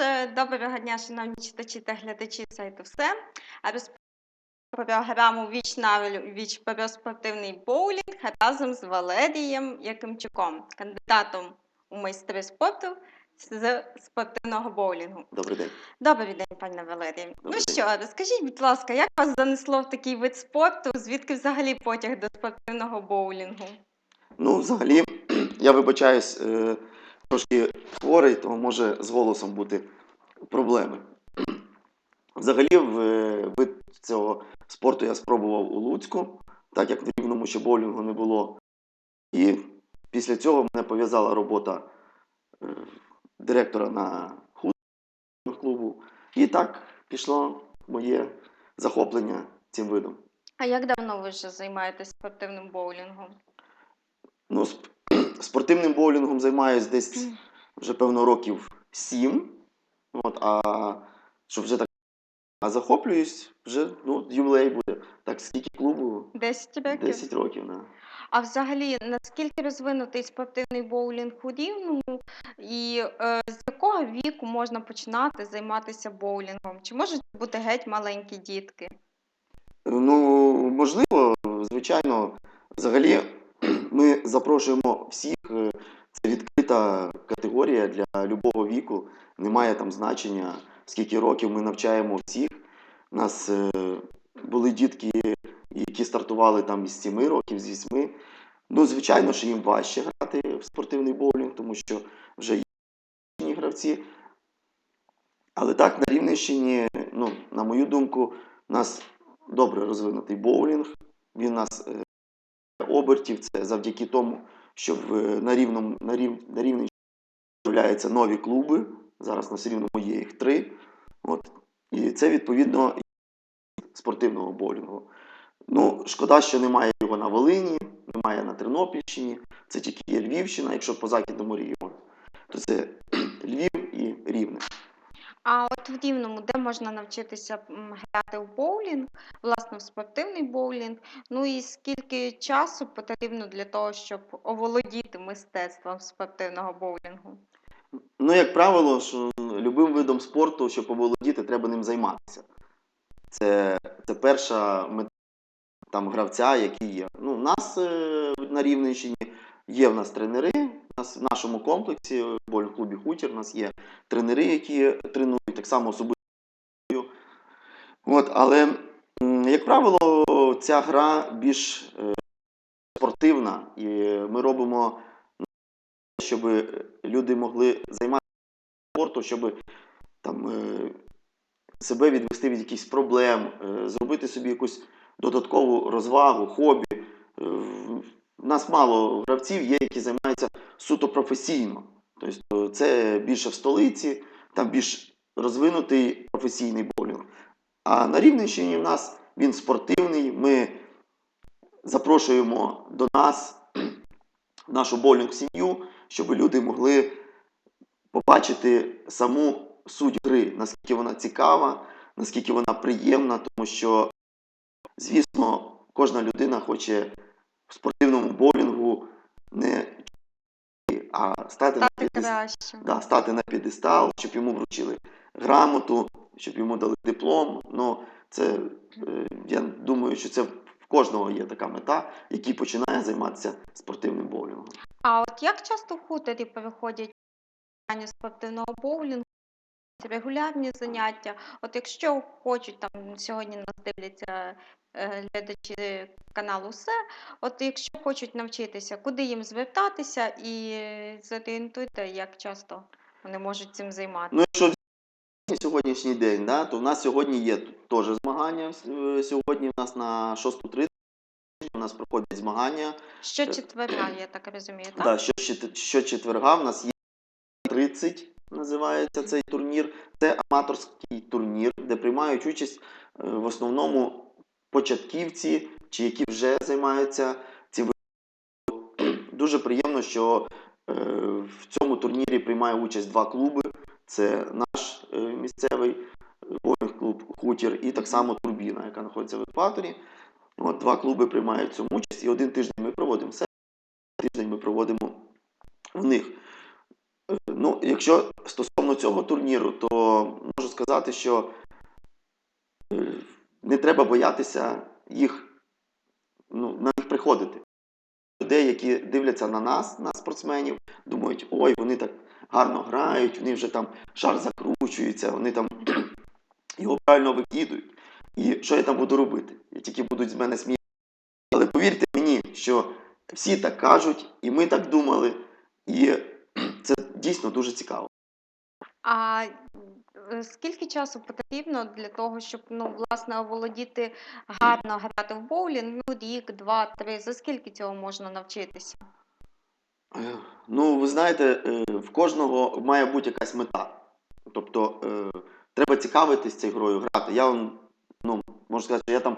Е, Доброго дня, шановні читачі та глядачі сайту все. А програму Віч на віч про спортивний боулінг разом з Валерієм Якимчуком, кандидатом у майстри спорту з спортивного боулінгу. Добрий день. Добрий день, пане Валерію. Ну Добрий день. що, розкажіть, будь ласка, як вас занесло в такий вид спорту? Звідки взагалі потяг до спортивного боулінгу? Ну, взагалі, я вибачаюсь, е, трошки хворий, тому може з голосом бути проблеми. Взагалі, в е, вид цього спорту я спробував у Луцьку, так як в рівному ще боулінгу не було. І після цього мене пов'язала робота е, директора на художнього клубу. І так пішло моє захоплення цим видом. А як давно ви вже займаєтесь спортивним боулінгом? Ну, спортивним боулінгом займаюся десь вже певно років сім. От, а щоб вже так а захоплююсь, вже ну, ювілей буде. Так, скільки клубу? 10 років? 10 років. Да. А взагалі, наскільки розвинутий спортивний боулінг у Рівному, і е, з якого віку можна починати займатися боулінгом? Чи можуть бути геть маленькі дітки? Ну, можливо, звичайно, взагалі ми запрошуємо всіх. е, Це відкрита категорія для любого віку. Немає там значення, скільки років ми навчаємо всіх. У нас е, були дітки, які стартували там із 7 років, з 8. Ну, звичайно, що їм важче грати в спортивний боулінг, тому що вже є гравці. Але так, на Рівненщині, ну, на мою думку, у нас добре розвинутий боулінг. Він нас е, обертів. Це завдяки тому, що в, на рівному на, рів, на Рівненщині з'являються нові клуби. Зараз у нас в рівному є їх три. От. І це відповідно спортивного боулінгу. Ну, шкода, що немає його на Волині, немає на Тернопільщині. Це тільки є Львівщина, якщо по західному регіону, то це Львів і Рівне. А от в Рівному, де можна навчитися грати в боулінг, власне, в спортивний боулінг? Ну і скільки часу потрібно для того, щоб оволодіти мистецтвом спортивного боулінгу? Ну, як правило, що любим видом спорту, щоб оволодіти, треба ним займатися. Це, це перша мета там, гравця, який є. Ну, у нас е, на Рівненщині є в нас тренери. Нас в нашому комплексі в клубі Хутір у нас є тренери, які тренують так само особисто. От, але, як правило, ця гра більш е, спортивна, і ми робимо щоб люди могли займатися спортом, щоб там, е, себе відвести від якихось проблем, е, зробити собі якусь додаткову розвагу, хобі. У нас мало гравців є, які займаються суто професійно. Тобто це більше в столиці, там більш розвинутий професійний боулінг. А на Рівненщині в нас він спортивний. Ми запрошуємо до нас нашу боулінг сім'ю, щоб люди могли побачити саму суть гри, наскільки вона цікава, наскільки вона приємна, тому що, звісно, кожна людина хоче в спортивному боулінгу не а стати Стати на краще. да, стати на підестал, щоб йому вручили грамоту, щоб йому дали диплом. Ну, це, е, я думаю, що це в кожного є така мета, який починає займатися спортивним боулінгом. А от як часто хутері переходять спортивного боулінгу, регулярні заняття? От якщо хочуть, там сьогодні нас дивляться е, глядачі каналу все, от якщо хочуть навчитися, куди їм звертатися і зорієнтуйте, як часто вони можуть цим займатися. Ну, сьогоднішній день, да, то в нас сьогодні є теж змагання. Е, Сьогодні в нас на 6.30 у нас проходять змагання. Що четверга, я так розумію, так? Да, що, щет- щочетверга в нас є 30, називається цей турнір. Це аматорський турнір, де приймають участь е, в основному початківці, чи які вже займаються цим. Дуже приємно, що е, в цьому турнірі приймає участь два клуби. Це наш е, місцевий боулінг клуб Хутір і так само Турбіна, яка знаходиться в екваторі. От, два клуби приймають в цьому участь, і один тиждень ми проводимо в себе, тиждень ми проводимо в них. Ну, якщо стосовно цього турніру, то можу сказати, що е, не треба боятися їх, ну, на них приходити. Людей, які дивляться на нас, на спортсменів, думають, ой, вони так гарно грають, вони вже там шар закручується, вони там його правильно викидують. І що я там буду робити? Я тільки будуть з мене сміятися. Але повірте мені, що всі так кажуть, і ми так думали, і це дійсно дуже цікаво. А е, скільки часу потрібно для того, щоб ну, власне оволодіти гарно грати в боулінг? Ну, рік, два, три. За скільки цього можна навчитися? Е, Ну, ви знаєте, е, в кожного має бути якась мета. Тобто треба цікавитись цією грою грати. Я ну, можу сказати, що я там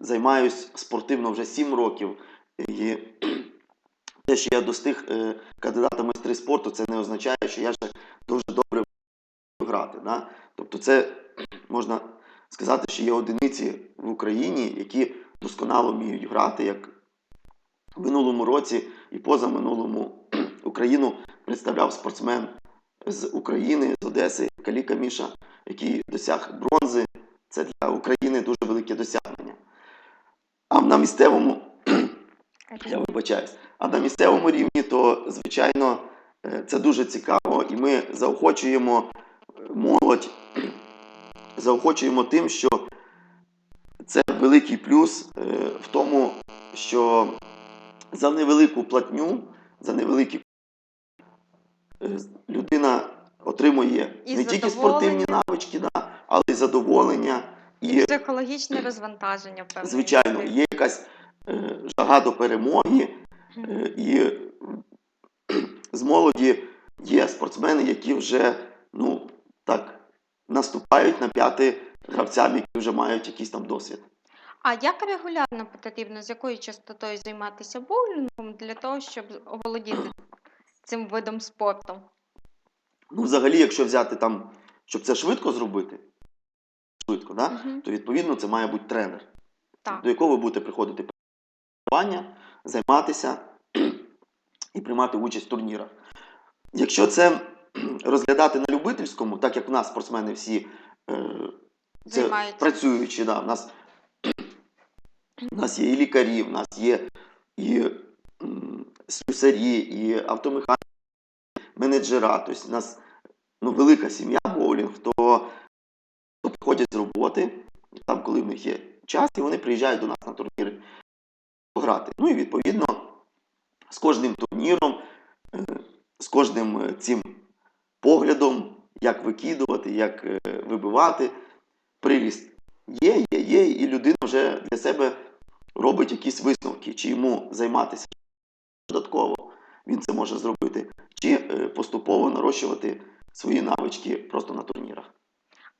займаюсь спортивно вже 7 років. І те, що я достиг е, кандидата майстри спорту, це не означає, що я ще дуже добре вмію грати. Да? Тобто, це можна сказати, що є одиниці в Україні, які досконало вміють грати, як в минулому році і позаминулому Україну представляв спортсмен з України, з Одеси, Каліка Міша, який досяг бронзи. Це для України дуже велике досягнення. А на місцевому, я вибачаюсь, а на місцевому рівні, то, звичайно, е, це дуже цікаво, і ми заохочуємо е, молодь, заохочуємо тим, що це великий плюс е, в тому, що за невелику платню, за невеликі людина отримує І не тільки спортивні навички, да, але й задоволення. І І, психологічне розвантаження, певно. звичайно, є якась жага до перемоги, е, і е, з молоді є спортсмени, які вже ну, так, наступають на п'яти гравцям, які вже мають якийсь там досвід. А як регулярно потрібно, з якою частотою займатися боулінгом для того, щоб оволодіти цим видом спорту? Ну, взагалі, якщо взяти там, щоб це швидко зробити, швидко, да? Мгм. то відповідно це має бути тренер, Так. до якого ви будете приходити тренування, займатися і приймати участь в турнірах. Якщо це розглядати на любительському, так як в нас спортсмени всі е, це Займаються. працюючі, да, в нас, в нас є і лікарі, в нас є і слюсарі, і автомеханіки, менеджера, тобто в нас ну, велика сім'я боулінг, то, то приходять з роботи, там, коли в них є час, і вони приїжджають до нас на турніри пограти. Ну і відповідно з кожним турніром, е, з кожним е, цим поглядом, як викидувати, як е, вибивати, приріст є, є, є, і людина вже для себе робить якісь висновки, чи йому займатися додатково він це може зробити, чи поступово нарощувати свої навички просто на турнірах.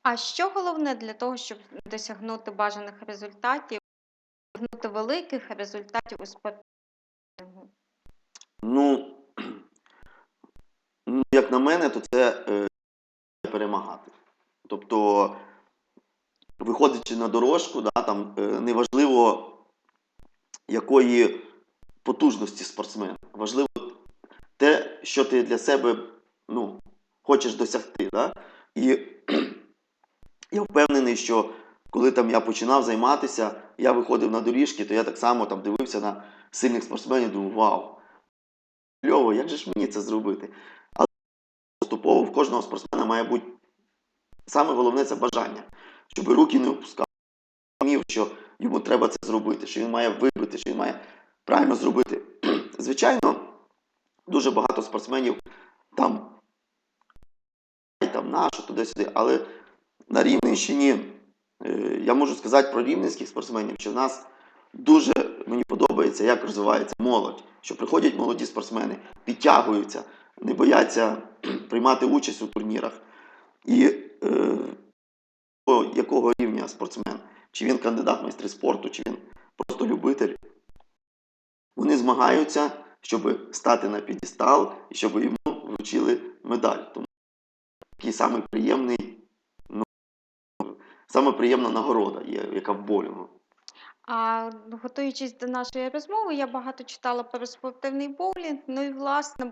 А що головне для того, щоб досягнути бажаних результатів, досягнути великих результатів у спортивному? Ну, ну, як на мене, то це е, перемагати. Тобто, виходячи на дорожку, да, там, е, неважливо, якої потужності спортсмена. Важливо те, що ти для себе ну, хочеш досягти. Да? І я впевнений, що коли там я починав займатися, я виходив на доріжки, то я так само там дивився на сильних спортсменів, думав, вау, кльово, як же ж мені це зробити? Але поступово в кожного спортсмена має бути саме головне це бажання, щоб руки не опускав. Розумів, що йому треба це зробити, що він має вибити, що він має правильно зробити. Звичайно, дуже багато спортсменів там, там нашу, туди-сюди, але на Рівненщині я можу сказати про рівненських спортсменів, що в нас дуже мені подобається, як розвивається молодь, що приходять молоді спортсмени, підтягуються, не бояться приймати участь у турнірах. І е, якого рівня спортсмен, чи він кандидат майстри спорту, чи він просто любитель, вони змагаються, щоб стати на підістал і щоб йому вручили медаль. Тому такий самий приємний, саме приємна нагорода є, яка в боулінгу. А готуючись до нашої розмови, я багато читала про спортивний боулінг. Ну і власне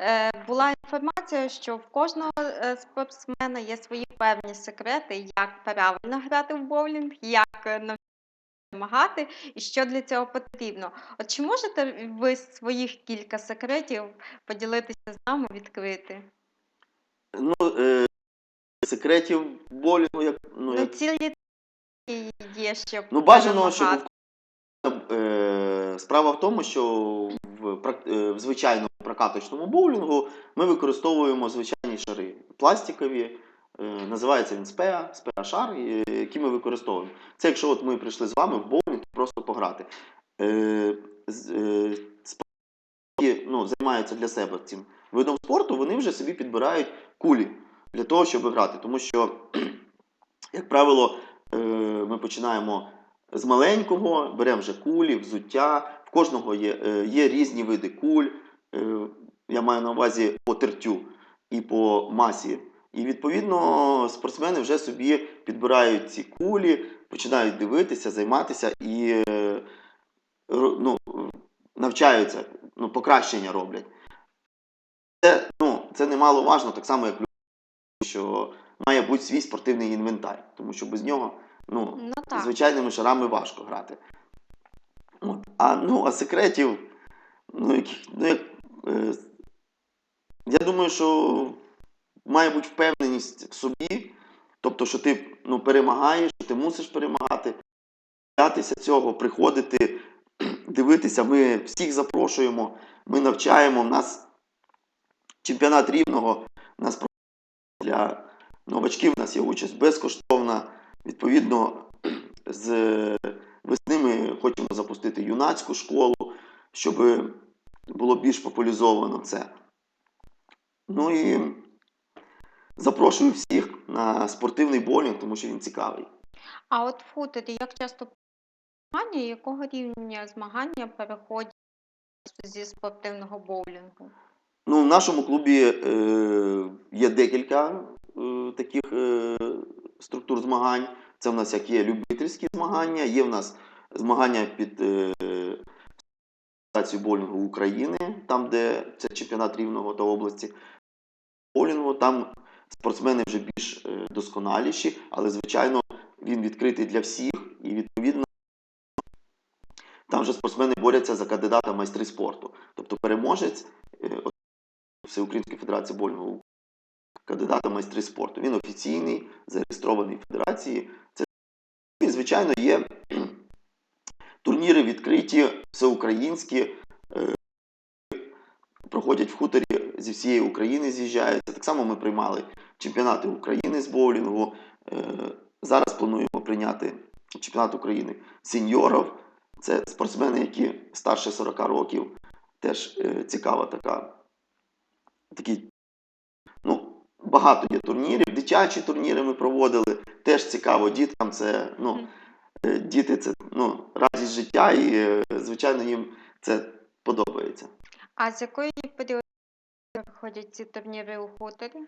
е, була інформація, що в кожного е, спортсмена є свої певні секрети, як правильно грати в боулінг, як е, вимагати і що для цього потрібно. От чи можете ви своїх кілька секретів поділитися з нами, відкрити? Ну, секретів болінгу, як, ну, Ну, як цілі є, щоб Ну, бажано, щоб е, справа в тому, що в, е, в звичайному прокаточному боулінгу ми використовуємо звичайні шари пластикові. е, Називається він спеа, спеа шар, е, які ми використовуємо. Це якщо от ми прийшли з вами в боулінг просто пограти. Спортсмени, які ну, займаються для себе цим видом спорту, вони вже собі підбирають кулі для того, щоб грати. Тому що, як правило, е, ми починаємо з маленького, беремо вже кулі, взуття. В кожного є, е, є різні види куль. Е, Я маю на увазі по тертю і по масі. І відповідно спортсмени вже собі підбирають ці кулі, починають дивитися, займатися і ну, навчаються, ну, покращення роблять. Це, ну, це немаловажно, так само, як що має бути свій спортивний інвентар, тому що без нього ну, Ну так. звичайними шарами важко грати. От. А, ну, а секретів, ну, яких, ну, як, е, я думаю, що має бути впевненість в собі, тобто, що ти ну, перемагаєш, що ти мусиш перемагати, боятися цього, приходити, дивитися. Ми всіх запрошуємо, ми навчаємо. У нас чемпіонат рівного, у нас для новачків у нас є участь безкоштовна. Відповідно, з весни ми хочемо запустити юнацьку школу, щоб було більш популяризовано це. Ну і запрошую всіх на спортивний боулінг, тому що він цікавий. А от в як часто змагання, якого рівня змагання переходять зі спортивного боулінгу? Ну, в нашому клубі е, є декілька е, таких е, структур змагань. Це в нас як є любительські змагання, є в нас змагання під е, боулінгу України, там, де це чемпіонат рівного та області боулінгу. Там спортсмени вже більш е, досконаліші, але звичайно він відкритий для всіх і відповідно. Там вже спортсмени борються за кандидата в майстри спорту. Тобто переможець е, Всеукраїнської федерації боулінгу кандидата в майстри спорту. Він офіційний, зареєстрований в федерації. Це і, звичайно, є турніри відкриті, всеукраїнські, е, проходять в хуторі зі всієї України, з'їжджаються. Так само ми приймали чемпіонати України з боулінгу. Е, Зараз плануємо прийняти чемпіонат України сеньорів. Це спортсмени, які старше 40 років. Теж е, цікава така. Такі, ну, багато є турнірів. Дитячі турніри ми проводили. Теж цікаво діткам. Це, ну, е, діти це ну, радість життя, і, е, звичайно, їм це подобається. А з якої періоду проходять ці турніри у хуторі?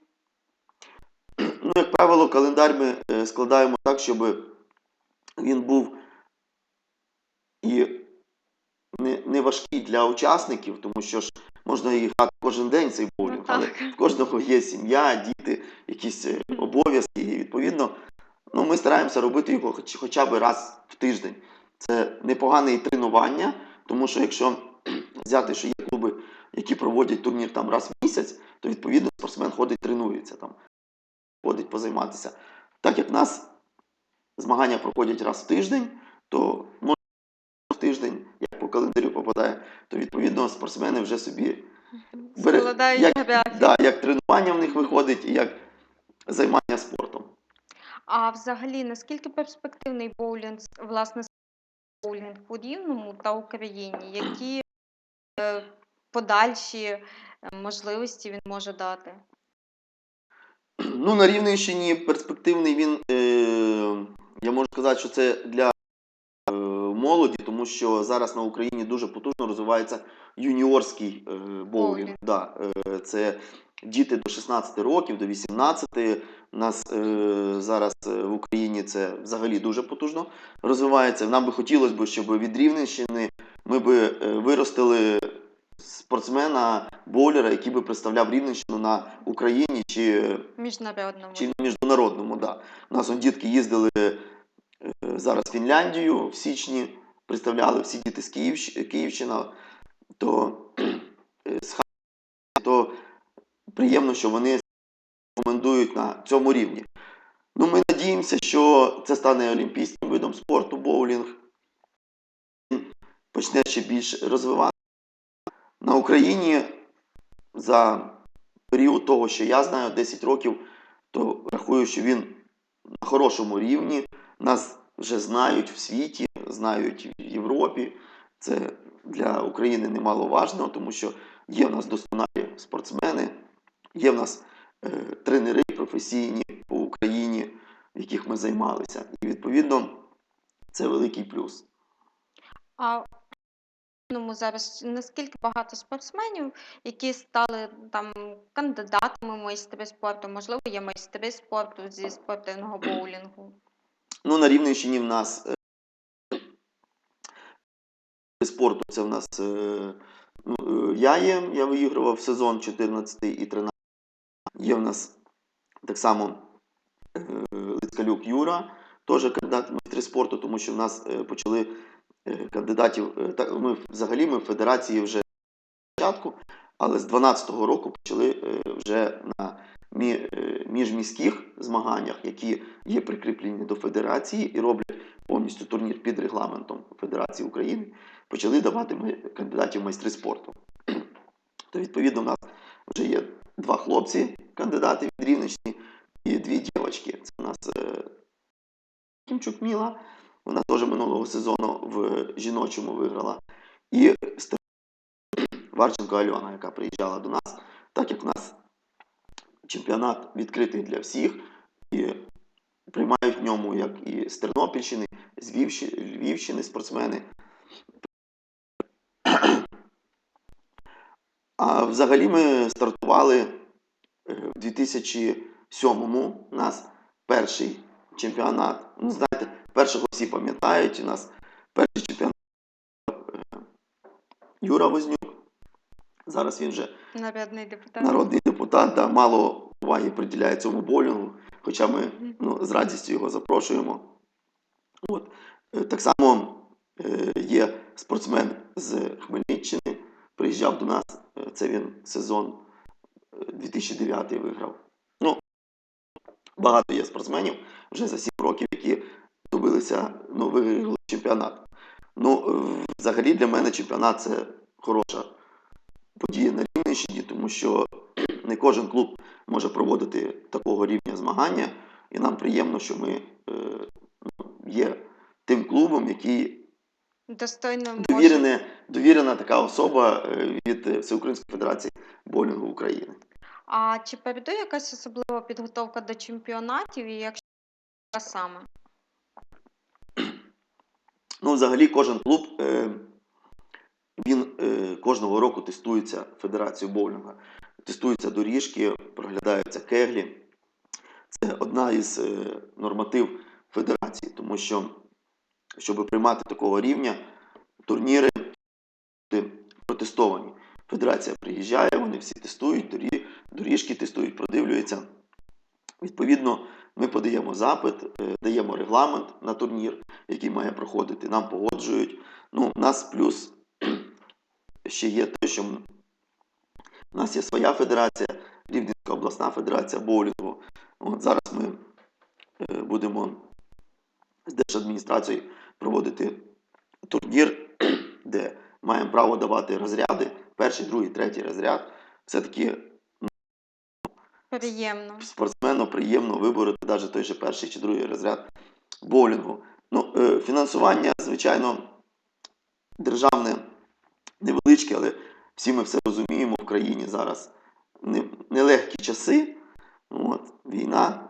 Ну, як правило, календар ми е, складаємо так, щоб він був і не, не важкий для учасників, тому що ж можна і грати кожен день цей Ну, але в кожного є сім'я, діти, якісь е, обов'язки. І відповідно, ну, ми стараємося робити його хоч, хоча б раз в тиждень. Це непогане і тренування, тому що якщо взяти, що є клуби, які проводять турнір там раз в місяць, то відповідно спортсмен ходить, тренується там, ходить позайматися. Так як в нас змагання проходять раз в тиждень, то можна в тиждень, як по календарю попадає, то відповідно спортсмени вже собі Складають як, графік. да, як тренування в них виходить, і як займання спортом. А взагалі, наскільки перспективний боулінг, власне, боулінг у Рівному та Україні? Які е, подальші е, можливості він може дати? Ну, на Рівненщині перспективний він, е, я можу сказати, що це для е, молоді, тому що зараз на Україні дуже потужно розвивається юніорський е, боулінг. Боулінг. Да, е, це діти до 16 років, до 18. У нас е, зараз е, в Україні це взагалі дуже потужно розвивається. Нам би хотілося б, щоб від Рівненщини ми би е, виростили спортсмена, боулера, який би представляв Рівненщину на Україні чи Міжнародному. чи міжнародному, да. У нас он дітки їздили е, зараз в Фінляндію в січні, представляли всі діти з Київщ... Київщина, то, е, з то приємно, що вони рекомендують на цьому рівні. Ну, ми надіємося, що це стане олімпійським видом спорту, боулінг. Почне ще більш розвиватися. На Україні за період того, що я знаю, 10 років, то рахую, що він на хорошому рівні. Нас вже знають в світі, знають в Європі. Це для України немаловажно, тому що є в нас досконалі спортсмени, є в нас е, тренери професійні по Україні, в яких ми займалися. І відповідно це великий плюс. А зараз наскільки багато спортсменів, які стали там кандидатами в майстри спорту, можливо, є майстри спорту зі спортивного боулінгу. Ну, на Рівненщині в нас е, спорту це в нас е, ну, е, я є, я виігрував сезон 14 і 13. Є в нас так само е, Лицькалюк Юра, теж кандидат в майстри спорту, тому що в нас почали кандидатів. Ми взагалі ми в федерації вже спочатку, але з 12-го року почали вже на мі- міжміських змаганнях, які є прикріплені до федерації і роблять повністю турнір під регламентом Федерації України, почали давати ми кандидатів в майстри спорту. То відповідно, у нас вже є два хлопці, кандидати від Рівненщини, і дві дівчатки. Це у нас е, Кімчук Міла, вона теж минулого сезону в жіночому виграла. І Варченко Альона, яка приїжджала до нас, так як у нас чемпіонат відкритий для всіх, і приймають в ньому як і з Тернопільщини, з Львівщини, спортсмени. А взагалі ми стартували е, в 2007-му. У нас перший чемпіонат. Ну, знаєте, першого всі пам'ятають. У нас перший чемпіонат е, Юра Вознюк. Зараз він вже Народний депутат. народний депутат, да, мало уваги приділяє цьому болінгу, хоча ми ну, з радістю його запрошуємо. От. Е, Так само е, є спортсмен з Хмельниччини, приїжджав до нас, е, це він сезон е, 2009 виграв. Ну, багато є спортсменів вже за 7 років, які добилися, ну, виграли чемпіонат. Ну, взагалі для мене чемпіонат це хороша подія на Рівненщині, тому що не кожен клуб може проводити такого рівня змагання, і нам приємно, що ми е, ну, є тим клубом, який Достойно може. довірене, довірена така особа е, від Всеукраїнської Федерації боулінгу України. А чи передує якась особлива підготовка до чемпіонатів, і якщо саме? Ну, взагалі, кожен клуб е, кожного року тестується Федерацією боулінга. Тестуються доріжки, проглядаються кеглі. Це одна із е, норматив федерації, тому що, щоб приймати такого рівня, турніри протестовані. Федерація приїжджає, вони всі тестують, дорі- доріжки тестують, продивлюються. Відповідно, ми подаємо запит, е, даємо регламент на турнір, який має проходити. Нам погоджують. Ну, у нас плюс ще є те, що у нас є своя федерація, Рівненська обласна федерація боулінгу. От зараз ми е, будемо з держадміністрацією проводити турнір, де маємо право давати розряди, перший, другий, третій розряд. Все-таки Приємно. спортсмену приємно вибороти навіть той же перший чи другий розряд боулінгу. Ну, е, фінансування, звичайно, державне невеличке, але всі ми все розуміємо в країні зараз нелегкі часи. От, війна.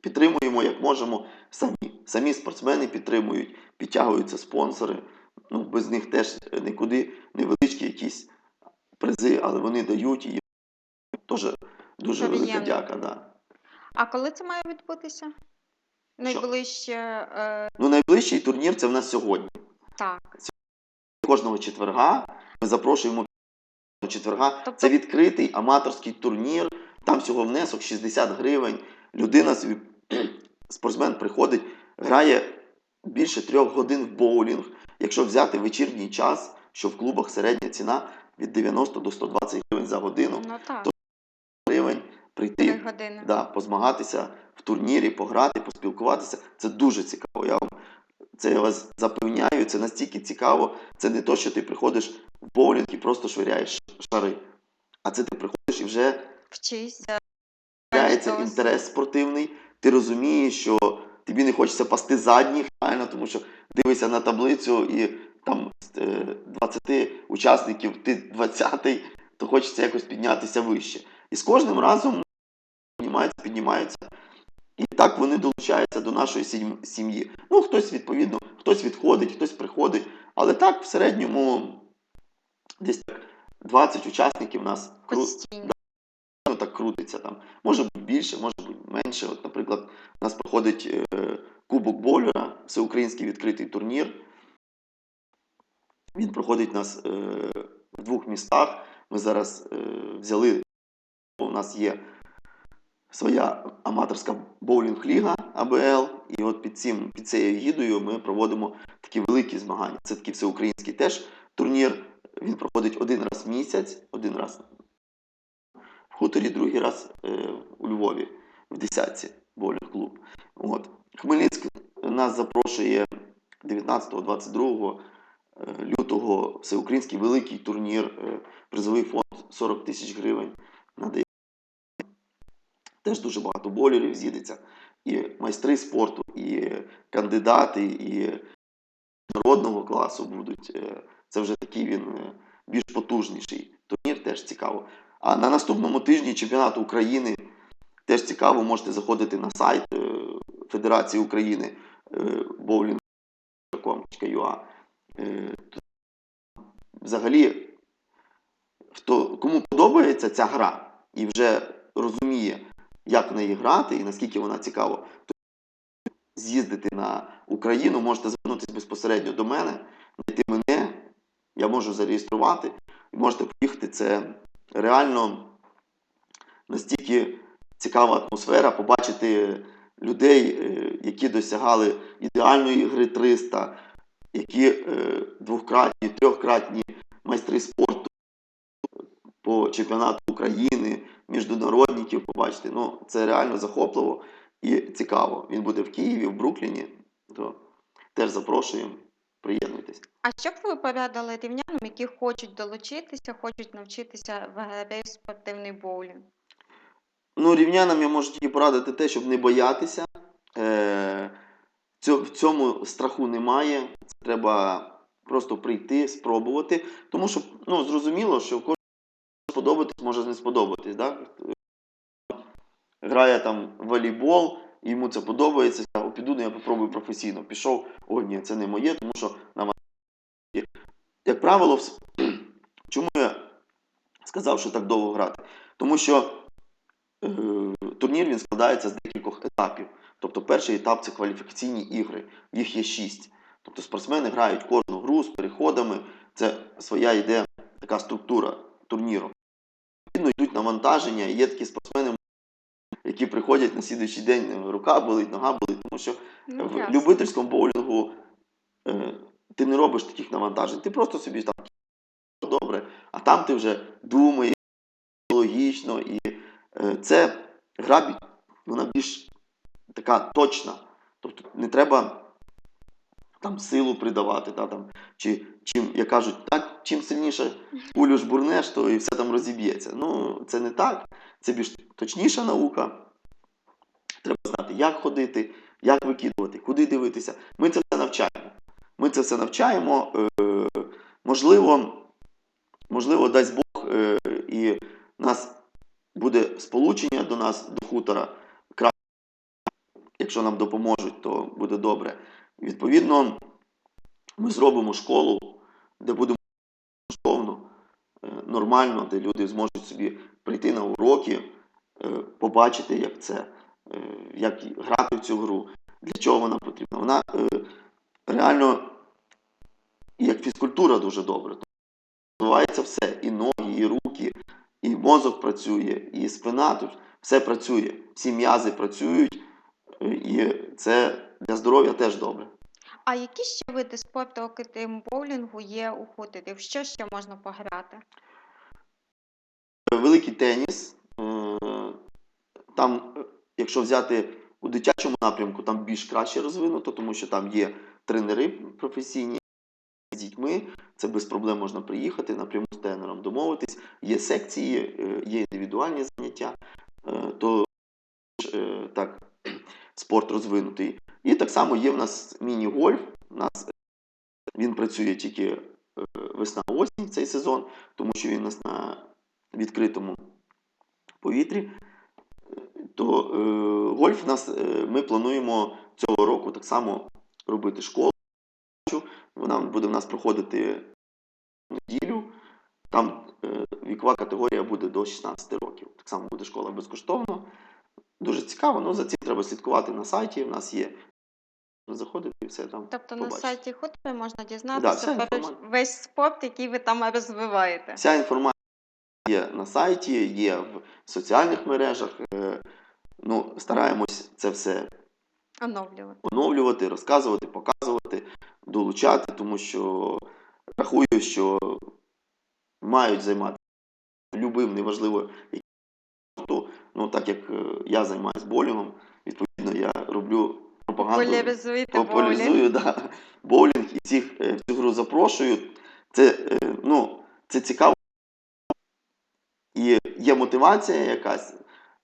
Підтримуємо як можемо самі. Самі спортсмени підтримують, підтягуються спонсори. Ну, без них теж нікуди невеличкі якісь призи, але вони дають і їм теж дуже велика дяка. Да. А коли це має відбутися? Найближче, е, Ну, найближчий турнір це в нас сьогодні. так. Кожного четверга ми запрошуємо четверга. Тобто- Це відкритий аматорський турнір. Там всього внесок 60 гривень. Людина собі, спортсмен приходить, грає більше трьох годин в боулінг. Якщо взяти вечірній час, що в клубах середня ціна від 90 до 120 гривень за годину, Ну так, То- гривень прийти, да, позмагатися в турнірі, пограти, поспілкуватися. Це дуже цікаво. Я вам це я вас запевняю, це настільки цікаво. Це не то, що ти приходиш в боулінг і просто швиряєш шари. А це ти приходиш і вже з'являється інтерес спортивний. Ти розумієш, що тобі не хочеться пасти задніх, реально, тому що дивишся на таблицю і там з е, 20 учасників, ти 20-й, то хочеться якось піднятися вище. І з кожним разом піднімаються, піднімаються. І так вони долучаються до нашої сім'ї. Ну, хтось, відповідно, хтось відходить, хтось приходить. Але так, в середньому, десь так 20 учасників у нас кру- ну, так крутиться там. Може бути більше, може бути менше. От, наприклад, у нас проходить е, Кубок Бойлера, всеукраїнський відкритий турнір. Він проходить у нас е, в двох містах. Ми зараз е, взяли, у нас є своя аматорська боулінг-ліга АБЛ. І от під, цим, під цією гідою ми проводимо такі великі змагання. Це такий всеукраїнський теж турнір. Він проходить один раз в місяць, один раз в хуторі, другий раз е, у Львові, в десятці боулінг клуб. От. Хмельницьк нас запрошує 19-22 е, лютого всеукраїнський великий турнір, е, призовий фонд 40 тисяч гривень. Надає. Теж дуже багато болерів з'їдеться. І майстри спорту, і кандидати, і народного класу будуть. Е, Це вже такий він е, більш потужніший турнір, теж цікаво. А на наступному тижні чемпіонату України теж цікаво, можете заходити на сайт е, Федерації України bowling.com.ua. Взагалі, хто, кому подобається ця гра і вже розуміє, як в неї грати і наскільки вона цікава, то з'їздити на Україну, можете звернутися безпосередньо до мене, знайти мене, я можу зареєструвати і можете поїхати. Це реально настільки цікава атмосфера, побачити людей, е, які досягали ідеальної гри 300, які е, двократні, трьохкратні майстри спорту по чемпіонату України, міжнародників побачити. Ну, це реально захопливо і цікаво. Він буде в Києві, в Брукліні. То теж запрошуємо. Приєднуйтесь. А що б ви порадили рівнянам, які хочуть долучитися, хочуть навчитися в в спортивний боулінг? Ну, рівнянам я можу тільки порадити те, щоб не боятися. Е, в цьому страху немає. Це треба просто прийти, спробувати. Тому що ну, зрозуміло, що кожен сподобатись може не сподобатись. Да? Грає там волейбол, йому це подобається. О, піду, ну, я попробую професійно. Пішов, о, ні, це не моє, тому що нам. Як правило, чому я сказав, що так довго грати? Тому що е, турнір він складається з декількох етапів. Тобто перший етап це кваліфікаційні ігри, їх є шість. Тобто спортсмени грають кожну гру з переходами, це своя йде така структура турніру. Відповідно, йдуть навантаження, і є такі спортсмени, які приходять на слідуючий день, рука болить, нога болить, тому що Ну, в ясно. любительському боулінгу е, ти не робиш таких навантажень, ти просто собі там добре, а там ти вже думаєш логічно, і е, це гра вона більш така точна. Тобто не треба там силу придавати, та, там, чи чим, як кажуть, так, чим сильніше пулю жбурнеш, то і все там розіб'ється. Ну, це не так. Це більш точніша наука. Треба знати, як ходити, як викидувати, куди дивитися. Ми це все навчаємо. Ми це все навчаємо. Е, можливо, можливо, дасть Бог, е, і нас буде сполучення до нас, до хутора. Якщо нам допоможуть, то буде добре. Відповідно, ми зробимо школу, де будемо е, нормально, де люди зможуть собі прийти на уроки, е, побачити, як це. е, як грати в цю гру, для чого вона потрібна. Вона реально як фізкультура дуже добре. Розвивається все, і ноги, і руки, і мозок працює, і спина, тут все працює, всі м'язи працюють, і це для здоров'я теж добре. А які ще види спорту, окрім боулінгу, є у хуторів? Що ще можна пограти? Великий теніс. е, Там, якщо взяти у дитячому напрямку, там більш краще розвинуто, тому що там є тренери професійні з дітьми. Це без проблем можна приїхати, напряму з тренером домовитись. Є секції, е, є індивідуальні заняття, е, то спорт розвинутий. І так само є в нас міні-гольф. У нас е, він працює тільки е, весна-осінь цей сезон, тому що він у нас на відкритому повітрі. То е, гольф нас е, ми плануємо цього року так само робити школу. Вона буде в нас проходити в неділю. Там е, вікова категорія буде до 16 років. Так само буде школа безкоштовно. Дуже цікаво, ну за цим треба слідкувати на сайті. У нас є заходити і все там. Тобто на сайті хутору можна дізнатися вся про інформація. весь спорт, який ви там розвиваєте. Вся інформація є на сайті, є в соціальних мережах. Е, Ну, стараємось це все Оновлювати. оновлювати, розказувати, показувати, долучати, тому що рахую, що мають займатися любим, неважливо. Ну, так як е, я займаюся болінгом, відповідно, я роблю пропаганду. Популяризую да, боулінг і всіх е, в цю гру запрошую. Це, е, ну, це цікаво. І є мотивація якась.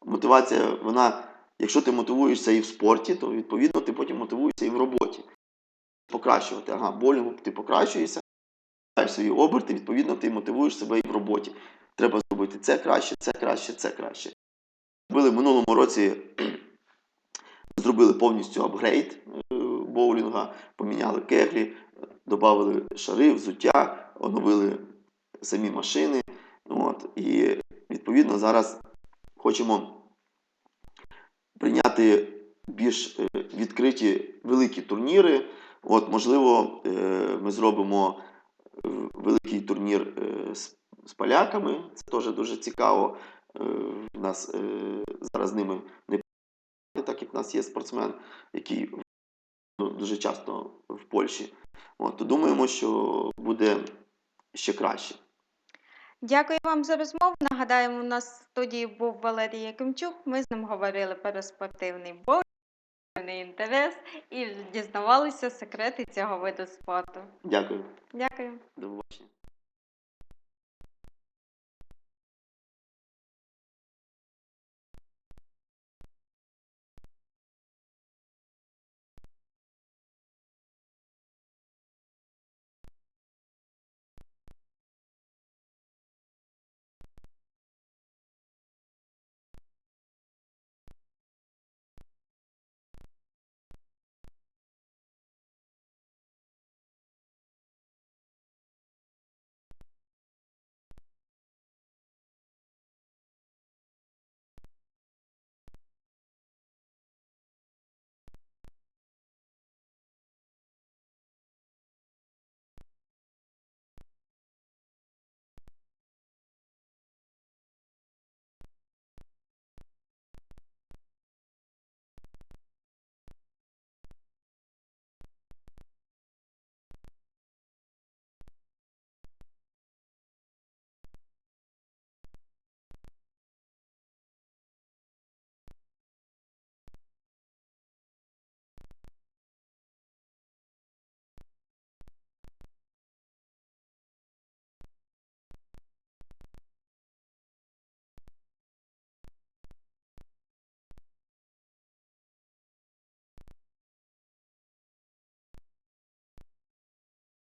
Мотивація, вона, якщо ти мотивуєшся і в спорті, то відповідно ти потім мотивуєшся і в роботі. Покращувати. Ага, боулінгу ти покращуєшся, свої оберти, відповідно, ти мотивуєш себе і в роботі. Треба зробити це краще, це краще, це краще. Зробили в минулому році зробили повністю апгрейд е, боулінга, поміняли кеглі, додали шари, взуття, оновили самі машини. От, і відповідно зараз хочемо прийняти більш е, відкриті великі турніри. От, можливо, е, ми зробимо великий турнір з поляками. Це теж дуже цікаво. Е, У нас е, зараз з ними не так як в нас є спортсмен, який ну, дуже часто в Польщі. От, то думаємо, що буде ще краще. Дякую вам за розмову. Нагадаємо, у нас в студії був Валерій Якимчук. Ми з ним говорили про спортивний боулінг, спортивний інтерес і дізнавалися секрети цього виду спорту. Дякую. Дякую. До побачення.